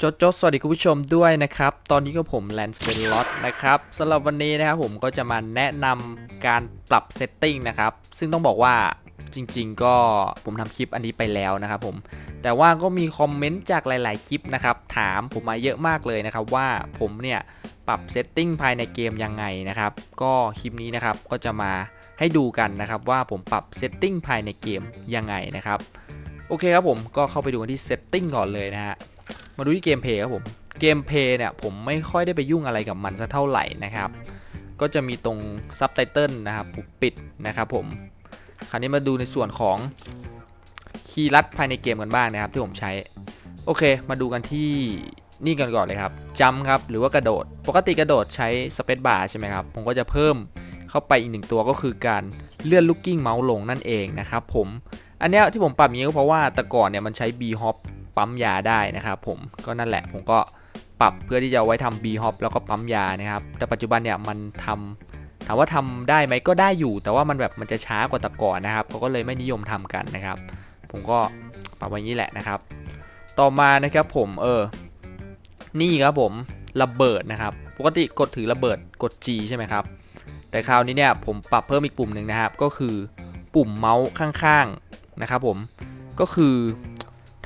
โจโจสวัสดีคุณผู้ชมด้วยนะครับ ตอนนี้ก็ผมแลนเซลล็อตนะครับสำหรับวันนี้นะครับผมก็จะมาแนะนำการปรับเซตติ้งนะครับ ซึ่งต้องบอกว่าจริง ๆ ก็ผมทำคลิปอันนี้ไปแล้วนะครับผม แต่ว่าก็มีคอมเมนต์จากหลาย ๆ คลิปนะครับ ถามผมมาเยอะมากเลยนะครับ ว่าผมเนี่ยปรับเซตติ้งภายในเกมยังไงนะครับ ก็คลิปนี้นะครับก็จะมาให้ดูกันนะครับ ว่าผมปรับเซตติ้งภายในเกมยังไงนะครับ โอเคครับผมก็เข้าไปดูกันที่เซตติ้งก่อนเลยนะฮะ มาดูที่เกมเพลย์ครับผม เกมเพลย์เนี่ยผมไม่ค่อยได้ไปยุ่งอะไรกับมันสักเท่าไหร่นะครับ ก็จะมีตรงซับไตเติลนะครับปิดนะครับผม คราวนี้มาดูในส่วนของคีย์ลัดภายในเกมกันบ้างนะครับที่ผมใช้ โอเค มาดูกันที่นี่กันก่อนเลยครับจัมครับหรือว่ากระโดด ปกติกระโดดใช้สเปซบาร์ใช่ไหมครับ ผมก็จะเพิ่มเข้าไปอีกหนึ่งตัวก็คือการเลื่อนลูกกิ้งเมาส์ลงนั่นเองนะครับผม อันนี้ที่ผมปรับอย่างนี้ก็เพราะว่าแต่ก่อนเนี่ยมันใช้ B hop ปั๊มยาได้นะครับผมก็นั่นแหละผมก็ปรับเพื่อที่จะไว้ทำ B hop แล้วก็ปั๊มยานะครับ แต่ปัจจุบันเนี่ยมันทำถามว่าทำได้ไหมก็ได้อยู่ แต่ว่ามันแบบมันจะช้ากว่าแต่ก่อนนะครับเขาก็เลยไม่นิยมทำกันนะครับ ผมก็ปรับไว้นี้แหละนะครับ ต่อมานะครับผมเออนี่ครับผมระเบิดนะครับ ปกติกดถือระเบิดกด G ใช่ไหมครับ แต่คราวนี้เนี่ยผมปรับเพิ่มอีกปุ่มหนึ่งนะครับ ก็คือปุ่มเมาส์ข้างๆนะครับผมก็คือ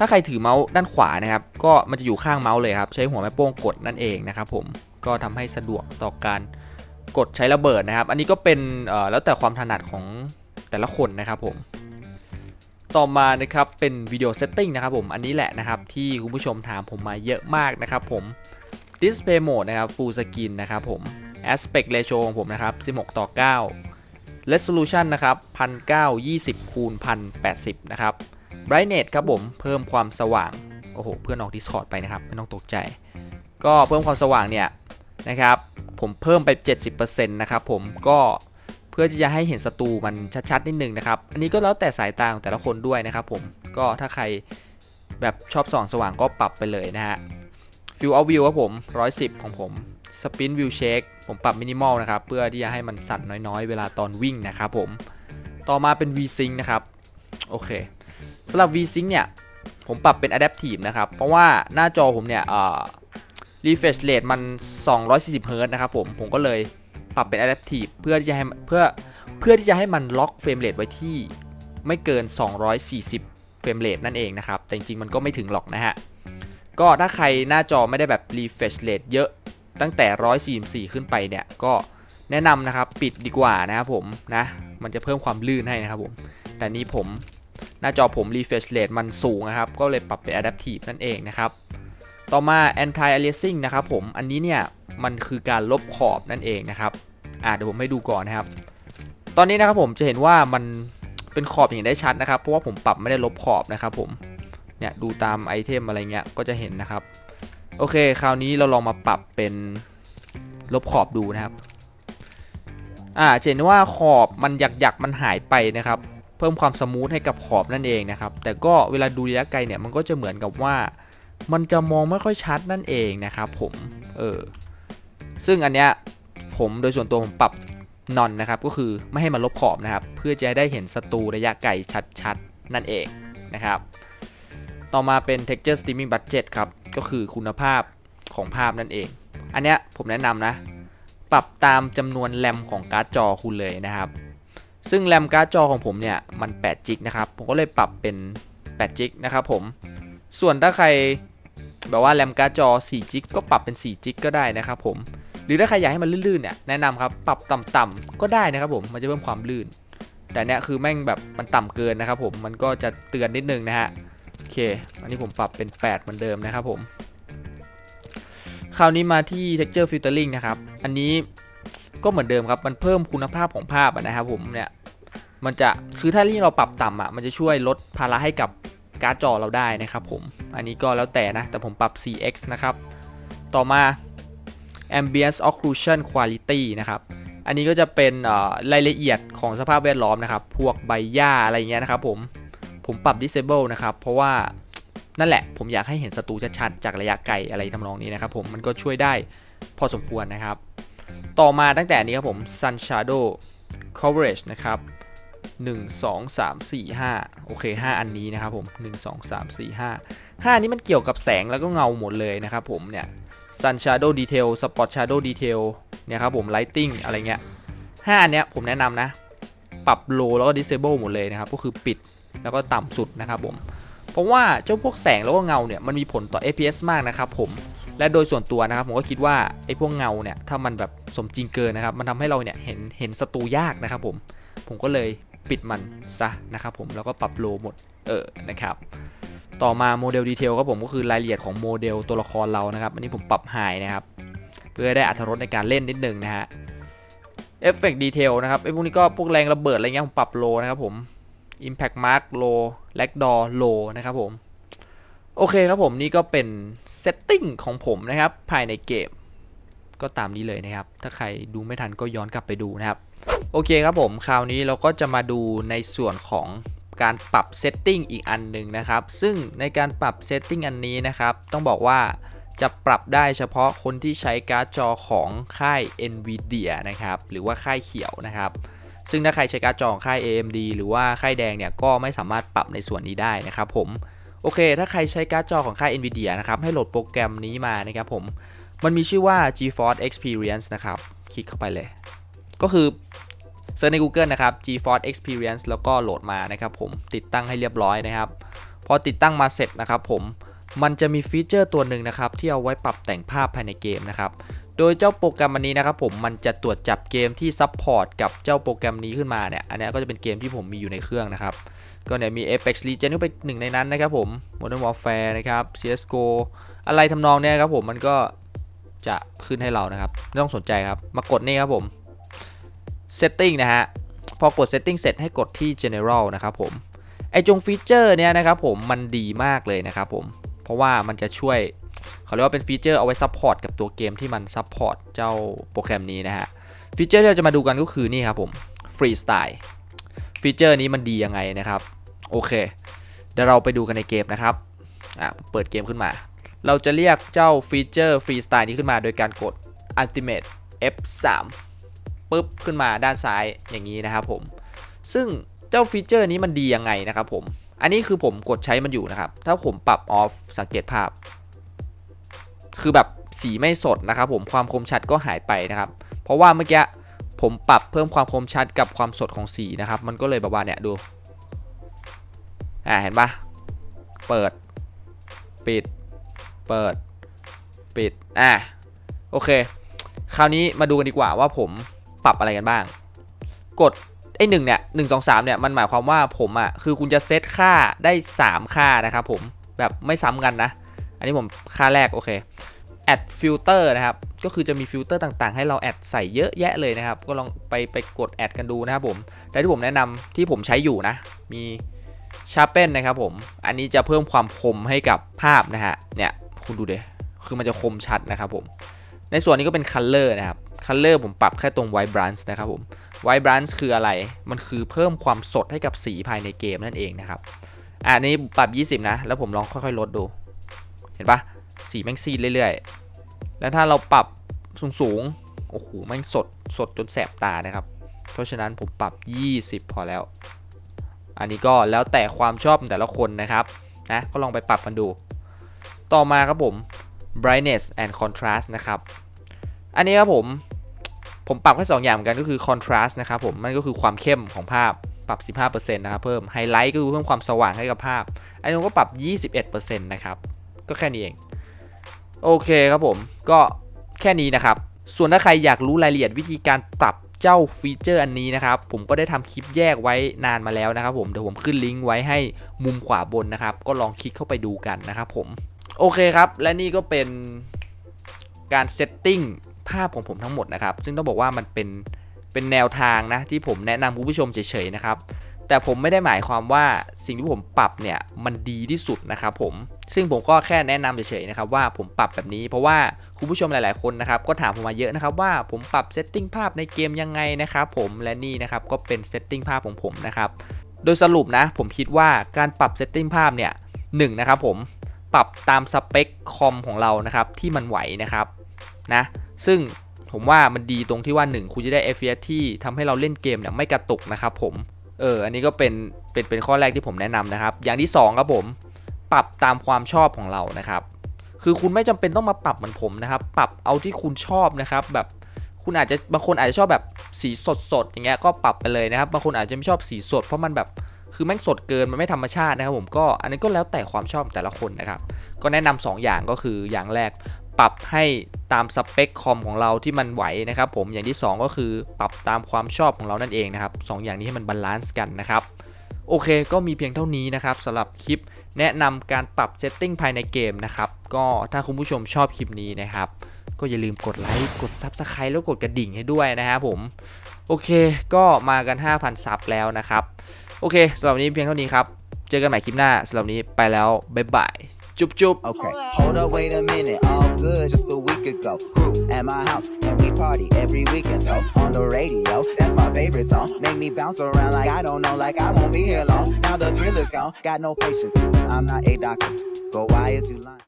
ถ้าใครถือเมาส์ด้านขวานะครับ ก็มันจะอยู่ข้างเมาส์เลยครับ ใช้หัวแม่โป้งกดนั่นเองนะครับผม ก็ทำให้สะดวกต่อการกดใช้ระเบิดนะครับ อันนี้ก็เป็นแล้วแต่ความถนัดของแต่ละคนนะครับผม ต่อมานะครับเป็นวิดีโอเซตติ้งนะครับผม อันนี้แหละนะครับที่คุณผู้ชมถามผมมาเยอะมากนะครับผม Display Mode นะครับ Full Screen นะครับผม Aspect Ratio ของผมนะครับ 16 ต่อ 9 Resolution นะครับ 1920 คูณ 1080 นะครับ Brightness ครับผมเพิ่มความสว่าง โอ้โห เพื่อนออก Discord ไปนะครับ ไม่ต้องตกใจ ก็เพิ่มความสว่างเนี่ยนะครับ ผมเพิ่มไป 70%นะครับผมก็เพื่อที่จะให้เห็นศัตรูมันชัดๆนิดนึงนะครับ อันนี้ก็แล้วแต่สายตาของแต่ละคนด้วยนะครับผมก็ถ้าใครแบบชอบส่องสว่างก็ปรับไปเลยนะฮะ View Out View ครับผม 110 ของผม Spin View Shake ผมปรับมินิมอลนะครับเพื่อที่จะให้มันสั่นน้อยๆ เวลาตอนวิ่งนะครับผมต่อมาเป็น VSync นะครับ โอเค สำหรับ VSync เนี่ย ผมปรับเป็น Adaptive นะครับ เพราะว่าหน้าจอผมเนี่ยเอ่อ refresh rate มัน 240 Hz นะครับผม ผมก็เลยปรับเป็น Adaptive เพื่อที่จะให้เพื่อเพื่อที่จะให้มันล็อกเฟรมเรทไว้ที่ไม่เกิน 240 เฟรมเรทนั่นเองนะครับ แต่จริงๆ มันก็ไม่ถึงหรอกนะฮะ ก็ถ้าใครหน้าจอไม่ได้แบบ refresh rate เยอะตั้งแต่ 144 ขึ้นไปเนี่ย ก็แนะนำนะครับ ปิดดีกว่านะครับผมนะ มันจะเพิ่มความลื่นให้นะครับผม แต่นี้ผม หน้าจอผม refresh rate มันสูงนะครับ ก็เลยปรับเป็น adaptive นั่นเองนะครับ ต่อมา anti aliasing นะครับผม อันนี้เนี่ย มันคือการลบขอบนั่นเองนะครับอ่าเดี๋ยวผมให้ดูก่อนนะครับ ตอนนี้นะครับผมจะเห็นว่ามันเป็นขอบอย่างได้ชัดนะครับ เพราะว่าผมปรับไม่ได้ลบขอบนะครับผม เนี่ยดูตามไอเทมอะไรเงี้ย ก็จะเห็นนะครับ โอเค คราวนี้เราลองมาปรับเป็นลบขอบดูนะครับ อ่าจะเห็นว่าขอบมันหยักๆมันหายไปนะครับ เพิ่มความสมูทให้กับขอบนั่นเองนะครับ แต่ก็เวลาดูระยะไกลเนี่ยมันก็จะเหมือนกับว่า มันจะมองไม่ค่อยชัดนั่นเองนะครับผมเออซึ่งอันเนี้ยผมโดยส่วนตัวผมปรับนอนนะครับก็คือไม่ให้มันลบขอบนะครับ เพื่อจะได้เห็นศัตรูระยะไกลชัดๆ นั่นเองนะครับ ต่อมาเป็น texture streaming budget ครับ ก็คือคุณภาพของภาพนั่นเอง อันเนี้ยผมแนะนำนะ ปรับตามจำนวนแรมของการ์ดจอคุณเลยนะครับ ซึ่งแรมการ์ดจอของผมเนี่ยมัน8จิกนะครับ ผมก็เลยปรับเป็น8จิกนะครับผม ส่วนถ้าใครแบบว่าแรมการ์ดจอ4จิกก็ปรับเป็น4จิกก็ได้นะครับผม หรือถ้าใครอยากให้มันลื่นๆเนี่ยแนะนำครับปรับต่ำๆก็ได้นะครับผมมันจะเพิ่มความลื่น แต่เนี้ยคือแม่งแบบมันต่ำเกินนะครับผมมันก็จะเตือนนิดนึงนะฮะโอเค อันนี้ผมปรับเป็น 8 เหมือนเดิมนะครับผม คราวนี้มาที่ texture filtering นะครับ อันนี้ ก็เหมือนเดิมครับมันเพิ่มคุณภาพของภาพนะครับผมเนี่ยมันจะคือถ้าที่เราปรับต่ำอะมันจะช่วยลดภาระให้กับการ์ดจอเราได้นะครับผมอันนี้ก็แล้วแต่นะ แต่ผมปรับ 4x นะครับ ต่อมา ambience occlusion quality นะครับ อันนี้ก็จะเป็นรายละเอียดของสภาพแวดล้อมนะครับ พวกใบหญ้าอะไรเงี้ยนะครับผม ผมปรับ disable นะครับ เพราะว่านั่นแหละผมอยากให้เห็นศัตรูชัดๆ จากระยะไกลอะไรทำนองนี้นะครับผม มันก็ช่วยได้พอสมควรนะครับ ต่อมาตั้งแต่นี้ครับผม sun shadow coverage นะครับ 1 2 3 4 5 โอเค 5 อันนี้นะครับผม 1 2 3 4 5 5นี้มันเกี่ยวกับแสงแล้วก็เงาหมดเลยนะครับผมเนี่ย Sun Shadow Detail Spot Shadow Detail เนี่ยครับผม Lighting อะไรเงี้ย 5 อันเนี้ยผมแนะนำนะ ปรับ low แล้วก็ disable หมดเลยนะครับ ก็คือปิดแล้วก็ต่ำสุดนะครับผม เพราะว่าเจ้าพวกแสงแล้วก็เงาเนี่ยมันมีผลต่อ FPS มากนะครับผม และโดยส่วนตัวนะครับผมก็คิดว่าไอ้พวกเงาเนี่ยถ้ามันแบบสมจริงเกินนะครับ มันทำให้เราเนี่ยเห็นเห็นศัตรูยากนะครับ ผมผมก็เลยปิดมันซะนะครับผมแล้วก็ปรับโลหมดเออนะครับ ต่อมาโมเดลดีเทลครับผมก็คือรายละเอียดของโมเดลตัวละครเรานะครับ อันนี้ผมปรับไฮนะครับ เพื่อได้อัตรรสในการเล่นนิดนึงนะฮะเอฟเฟกต์ดีเทลนะครับไอ้พวกนี้ก็พวกแรงระเบิดอะไรเงี้ยผมปรับโลนะครับผม Impact Mark Low l a g d o r Low นะครับผม โอเคครับผมนี่ก็เป็นเซตติ้งของผมนะครับภายในเกมก็ตามนี้เลยนะครับ ถ้าใครดูไม่ทันก็ย้อนกลับไปดูนะครับ โอเคครับผม คราวนี้เราก็จะมาดูในส่วนของการปรับเซตติ้งอีกอันหนึ่งนะครับ ซึ่งในการปรับเซตติ้งอันนี้นะครับ ต้องบอกว่าจะปรับได้เฉพาะคนที่ใช้การ์ดจอของค่าย NVIDIA นะครับ หรือว่าค่ายเขียวนะครับ ซึ่งถ้าใครใช้การ์ดจอของค่าย AMD หรือว่าค่ายแดงเนี่ย ก็ไม่สามารถปรับในส่วนนี้ได้นะครับผม โอเค ถ้าใครใช้การ์ดจอของค่าย NVIDIA นะครับ ให้โหลดโปรแกรมนี้มานะครับผม มันมีชื่อว่า GeForce Experience นะครับ คลิกเข้าไปเลย ก็คือเซิร์ชใน Google นะครับ GeForce Experience แล้วก็โหลดมานะครับผม ติดตั้งให้เรียบร้อยนะครับ พอติดตั้งมาเสร็จนะครับผม มันจะมีฟีเจอร์ตัวหนึ่งนะครับ ที่เอาไว้ปรับแต่งภาพภายในเกมนะครับ โดยเจ้าโปรแกรมอันนี้นะครับผม มันจะตรวจจับเกมที่ซัพพอร์ตกับเจ้าโปรแกรมนี้ขึ้นมาเนี่ย อันนี้ก็จะเป็นเกมที่ผมมีอยู่ในเครื่องนะครับ ก็เนี่ยมี Apex Legends ก็เป็นหนึ่งในนั้นนะครับผม Modern Warfare นะครับ CSGO อะไรทำนองเนี้ยครับผมมันก็จะขึ้นให้เรานะครับ ไม่ต้องสนใจครับ มากดนี่ครับผม Setting นะฮะ พอกด Setting เสร็จให้กดที่ General นะครับผม ไอจงฟีเจอร์เนี่ยนะครับผมมันดีมากเลยนะครับผม เพราะว่ามันจะช่วยเขาเรียกว่าเป็นฟีเจอร์เอาไว้ซัพพอร์ตกับตัวเกมที่มันซัพพอร์ตเจ้าโปรแกรมนี้นะฮะฟีเจอร์ที่เราจะมาดูกันก็คือนี่ครับผม Freestyle ฟีเจอร์นี้มันดียังไงนะครับ โอเค เดี๋ยวเราไปดูกันในเกมนะครับ อะ เปิดเกมขึ้นมา เราจะเรียกเจ้าฟีเจอร์ Freestyle นี้ขึ้นมาโดยการกด Ultimate F3 ปุ๊บขึ้นมาด้านซ้ายอย่างนี้นะครับผม ซึ่งเจ้าฟีเจอร์นี้มันดียังไงนะครับผม อันนี้คือผมกดใช้มันอยู่นะครับ ถ้าผมปรับออฟสังเกตภาพ คือแบบสีไม่สดนะครับผม ความคมชัดก็หายไปนะครับ เพราะว่าเมื่อกี้ ผมปรับเพิ่มความคมชัดกับความสดของสีนะครับ มันก็เลยแบบว่าเนี่ยดู อ่าเห็นปะเปิด ปิด เปิด ปิด อะโอเค คราวนี้มาดูกันดีกว่าว่าผมปรับอะไรกันบ้าง กดไอ้หนึ่งเนี่ยหนึ่งสองสามเนี่ยมันหมายความว่าผมอะคือคุณจะเซตค่าได้ 3 ค่านะครับผมแบบไม่ซ้ำกันนะ อันนี้ผมค่าแรกโอเค add filter นะครับ ก็คือจะมีฟิลเตอร์ต่างๆ ให้เราแอดใส่เยอะแยะเลยนะครับ ก็ลองไปไปกดแอดกันดูนะครับผม แต่ที่ผมแนะนำที่ผมใช้อยู่นะ มี sharpen นะครับผม อันนี้จะเพิ่มความคมให้กับภาพนะฮะ เนี่ยคุณดูเดคือมันจะคมชัดนะครับผม ในส่วนนี้ก็เป็น color นะครับ color ผมปรับแค่ตรง vibrance นะครับผม vibrance คืออะไร มันคือเพิ่มความสดให้กับสีภายในเกมนั่นเองนะครับ อันนี้ปรับ 20 นะ แล้วผมลองค่อยๆ ลดดู เห็นปะสีแม่งซีดเรื่อยๆ แล้วถ้าเราปรับสูงๆโอ้โหม่งสดสดจนแสบตานะครับ เพราะฉะนั้นผมปรับ 20 พอแล้ว อันนี้ก็แล้วแต่ความชอบแต่ละคนนะครับนะก็ลองไปปรับกันดู ต่อมาครับผม brightness and contrast นะครับ อันนี้ครับผมผมปรับแค่2อย่างเหมือนกันก็คือ contrast นะครับผมมันก็คือความเข้มของภาพปรับ 15%นะครับเพิ่ม highlight ก็คือเพิ่มความสว่างให้กับภาพ อันนี้ก็ปรับ 21%นะครับก็แค่นี้เอง โอเคครับผมก็แค่นี้นะครับ ส่วนถ้าใครอยากรู้รายละเอียดวิธีการปรับเจ้าฟีเจอร์อันนี้นะครับ ผมก็ได้ทำคลิปแยกไว้นานมาแล้วนะครับผมเดี๋ยวผมขึ้นลิงก์ไว้ให้มุมขวาบนนะครับ ก็ลองคลิกเข้าไปดูกันนะครับผมโอเคครับ และนี่ก็เป็นการเซตติ้งภาพของผมทั้งหมดนะครับ ซึ่งต้องบอกว่ามันเป็นเป็นแนวทางนะที่ผมแนะนำคุณผู้ชมเฉยๆนะครับ แต่ผมไม่ได้หมายความว่าสิ่งที่ผมปรับเนี่ยมันดีที่สุดนะครับผมซึ่งผมก็แค่แนะนำเฉยๆนะครับว่าผมปรับแบบนี้เพราะว่าคุณผู้ชมหลายๆคนนะครับก็ถามผมมาเยอะนะครับว่าผมปรับเซตติ้งภาพในเกมยังไงนะครับผมและนี่นะครับก็เป็นเซตติ้งภาพของผมนะครับโดยสรุปนะผมคิดว่าการปรับเซตติ้งภาพเนี่ยหนึ่งนะครับผมปรับตามสเปคคอมของเรานะครับที่มันไหวนะครับนะซึ่งผมว่ามันดีตรงที่ว่า 1 คุณจะได้ FPS ที่ทำให้เราเล่นเกมเนี่ยไม่กระตุกนะครับผม เออ อันนี้ก็เป็นเป็นเป็นข้อแรกที่ผมแนะนำนะครับ อย่างที่สองครับผม ปรับตามความชอบของเรานะครับ คือคุณไม่จำเป็นต้องมาปรับเหมือนผมนะครับ ปรับเอาที่คุณชอบนะครับ แบบคุณอาจจะบางคนอาจจะชอบแบบสีสดสดๆอย่างเงี้ยก็ปรับไปเลยนะครับ บางคนอาจจะไม่ชอบสีสดเพราะมันแบบคือแม่งสดเกินมันไม่ธรรมชาตินะครับผมก็อันนี้ก็แล้วแต่ความชอบแต่ละคนนะครับ ก็แนะนำสองอย่างก็คืออย่างแรก ปรับให้ตามสเปคคอมของเราที่มันไหวนะครับผมอย่างที่สองก็คือปรับตามความชอบของเรานั่นเองนะครับสองอย่างนี้ให้มันบาลานซ์กันนะครับโอเค ก็มีเพียงเท่านี้นะครับสำหรับคลิปแนะนำการปรับเซตติ้งภายในเกมนะครับก็ถ้าคุณผู้ชมชอบคลิปนี้นะครับก็อย่าลืมกดไลค์กด Subscribe แล้วกดกระดิ่งให้ด้วยนะครับผมโอเค ก็มากัน 5,000 ซับแล้วนะครับ โอเคสำหรับวันนี้เพียงเท่านี้ครับ เจอกันใหม่คลิปหน้าสำหรับนนี้ไปแล้ว บ๊ายบาย จุ๊บจุ๊บ Okay, hold up, wait a minute. Good just a week ago. Crew at my house, and we party every weekend. So on the radio, that's my favorite song. Make me bounce around like I don't know, like I won't be here long. Now the thrill is gone, got no patience. I'm not a doctor. but why is you lying?